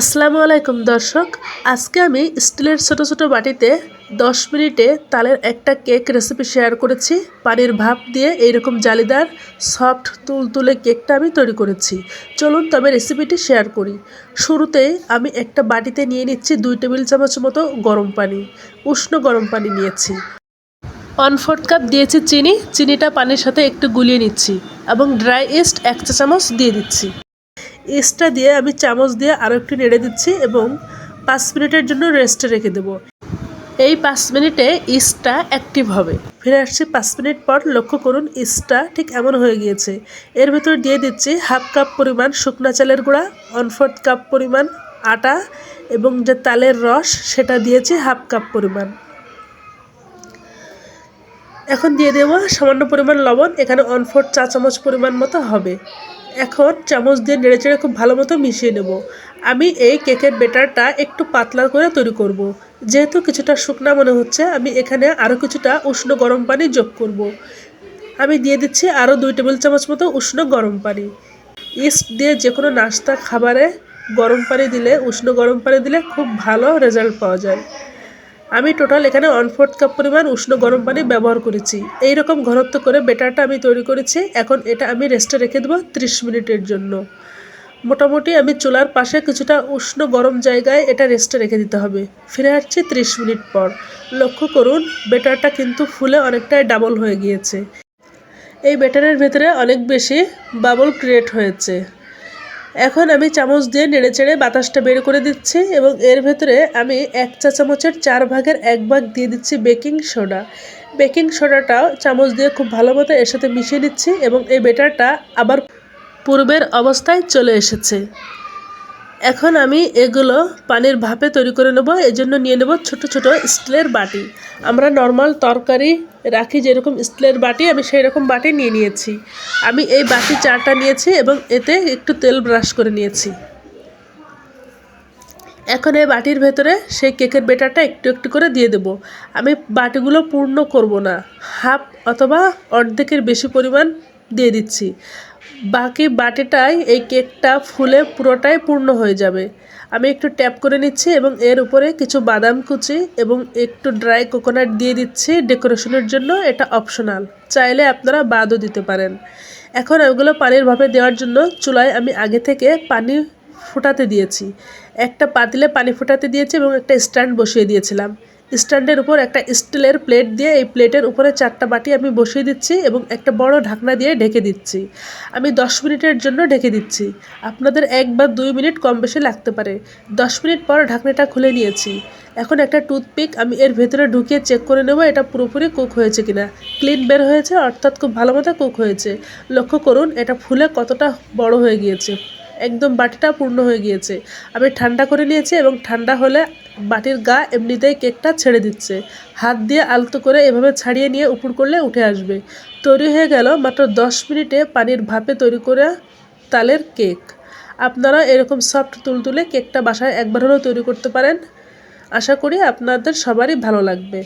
আসসালামু আলাইকুম দর্শক, আজকে আমি স্টিলের ছোট ছোট বাটিতে দশ মিনিটে তালের একটা কেক রেসিপি শেয়ার করেছি। পানির ভাপ দিয়ে এইরকম জালিদার সফট তুলতুলে কেকটা আমি তৈরি করেছি। চলুন তবে রেসিপিটি শেয়ার করি। শুরুতেই আমি একটা বাটিতে নিয়ে নিচ্ছি দুই টেবিল চামচ মতো গরম পানি, উষ্ণ গরম পানি নিয়েছি। ওয়ান ফোর্থ কাপ দিয়েছি চিনি, চিনিটা পানির সাথে একটু গুলিয়ে নিচ্ছি এবং ড্রাই ইস্ট এক চা চামচ দিয়ে দিচ্ছি। ইস্টটা দিয়ে আমি চামচ দিয়ে আরও একটু নেড়ে দিচ্ছি এবং পাঁচ মিনিটের জন্য রেস্টে রেখে দেবো। এই পাঁচ মিনিটে ইস্টটা অ্যাক্টিভ হবে। ফিরে আসছি পাঁচ মিনিট পর লক্ষ্য করুন ইস্টটা ঠিক এমন হয়ে গিয়েছে। এর ভেতর দিয়ে দিচ্ছি হাফ কাপ পরিমাণ শুকনা চালের গুঁড়া ওয়ান ফোর্থ কাপ পরিমাণ আটা এবং যে তালের রস সেটা দিয়েছি হাফ কাপ পরিমাণ। এখন দিয়ে দেবো সামান্য পরিমাণ লবণ, এখানে ওয়ান চা চামচ পরিমাণ মতো হবে এখন চামচ দিয়ে নেড়ে চেড়ে খুব ভালো মতো মিশিয়ে নেব আমি এই কেকের বেটারটা একটু পাতলা করে তৈরি করব। যেহেতু কিছুটা শুকনা মনে হচ্ছে, আমি এখানে আরও কিছুটা উষ্ণ গরম পানি যোগ করব। আমি দিয়ে দিচ্ছি আরও দুই টেবিল চামচ মতো উষ্ণ গরম পানি ইস্ট দিয়ে যে কোনো নাস্তা খাবারে গরম পানি দিলে, উষ্ণ গরম পানি দিলে খুব ভালো রেজাল্ট পাওয়া যায় আমি টোটাল এখানে ওয়ান ফোর্থ কাপ পরিমাণ উষ্ণ গরম পানি ব্যবহার করেছি। এই রকম ঘনত্ব করে বেটারটা আমি তৈরি করেছি। এখন এটা আমি রেস্টে রেখে দেবো ত্রিশ মিনিটের জন্য। মোটামুটি আমি চুলার পাশে কিছুটা উষ্ণ গরম জায়গায় এটা রেস্টে রেখে দিতে হবে। ফিরে আসছি ত্রিশ মিনিট পর। লক্ষ্য করুন, বেটারটা কিন্তু ফুলে অনেকটাই ডাবল হয়ে গিয়েছে। এই বেটারের ভেতরে অনেক বেশি বাবল ক্রিয়েট হয়েছে। এখন আমি চামচ দিয়ে নেড়ে চেড়ে বাতাসটা বের করে দিচ্ছি এবং এর ভেতরে আমি এক চা চামচের চার ভাগের এক ভাগ দিয়ে দিচ্ছি বেকিং সোডা। বেকিং সোডাটাও চামচ দিয়ে খুব ভালো মতো এর সাথে মিশিয়ে নিচ্ছি এবং এই বেটারটা আবার পূর্বের অবস্থায় চলে এসেছে। এখন আমি এগুলো পানির ভাপে তৈরি করে নেব জন্য নিয়ে নেব ছোট ছোট স্টিলের বাটি। আমরা নর্মাল তরকারি রাখি যেরকম স্টিলের বাটি, আমি সেই রকম বাটি নিয়ে নিয়েছি। আমি এই বাটি চারটা নিয়েছি এবং এতে একটু তেল ব্রাশ করে নিয়েছি। এখন এই বাটির ভেতরে সেই কেকের বেটারটা একটু একটু করে দিয়ে দেব। আমি বাটিগুলো পূর্ণ করব না, হাফ অথবা অর্ধেকের বেশি পরিমাণ দিয়ে দিচ্ছি। বাকি বাটিটাই এই কেকটা ফুলে পুরোটাই পূর্ণ হয়ে যাবে। আমি একটু ট্যাপ করে নিচ্ছি এবং এর উপরে কিছু বাদাম কুচি এবং একটু ড্রাই কোকোনাট দিয়ে দিচ্ছি ডেকোরেশনের জন্য। এটা অপশনাল। চাইলে আপনারা বাদও দিতে পারেন। এখন ওগুলো পানির ভাপে দেওয়ার জন্য চুলায় আমি আগে থেকে পানি ফোটাতে দিয়েছি। একটা পাতিলে পানি ফোটাতে দিয়েছি এবং একটা স্ট্যান্ড বসিয়ে দিয়েছিলাম। স্ট্যান্ডের উপর একটা স্টিলের প্লেট দিয়ে এই প্লেটের উপরে চারটা বাটি আমি বসিয়ে দিচ্ছি এবং একটা বড় ঢাকনা দিয়ে ঢেকে দিচ্ছি। আমি দশ মিনিটের জন্য ঢেকে দিচ্ছি। আপনাদের এক বা দুই মিনিট কম বেশি লাগতে পারে। দশ মিনিট পর ঢাকনাটা খুলে নিয়েছি। এখন একটা টুথপিক আমি এর ভেতরে ঢুকিয়ে চেক করে নেব এটা পুরোপুরি কুক হয়েছে কিনা। ক্লিন বের হয়েছে, অর্থাৎ খুব ভালো মতো কুক হয়েছে। লক্ষ্য করুন, এটা ফুলে কতটা বড় হয়ে গিয়েছে। একদম বাটিটা পূর্ণ হয়ে গিয়েছে। আমি ঠান্ডা করে নিয়েছি এবং ঠান্ডা হলে বাটির গা এমনিতেই কেকটা ছেড়ে দিচ্ছে। হাত দিয়ে আলতো করে এভাবে ছাড়িয়ে নিয়ে উপর করলে উঠে আসবে। তৈরি হয়ে গেল মাত্র দশ মিনিটে পানির ভাপে তৈরি করে তালের কেক। আপনারা এরকম সফট তুলতুলে কেকটা বাসায় একবার হলেও তৈরি করতে পারেন। আশা করি আপনাদের সবারই ভালো লাগবে।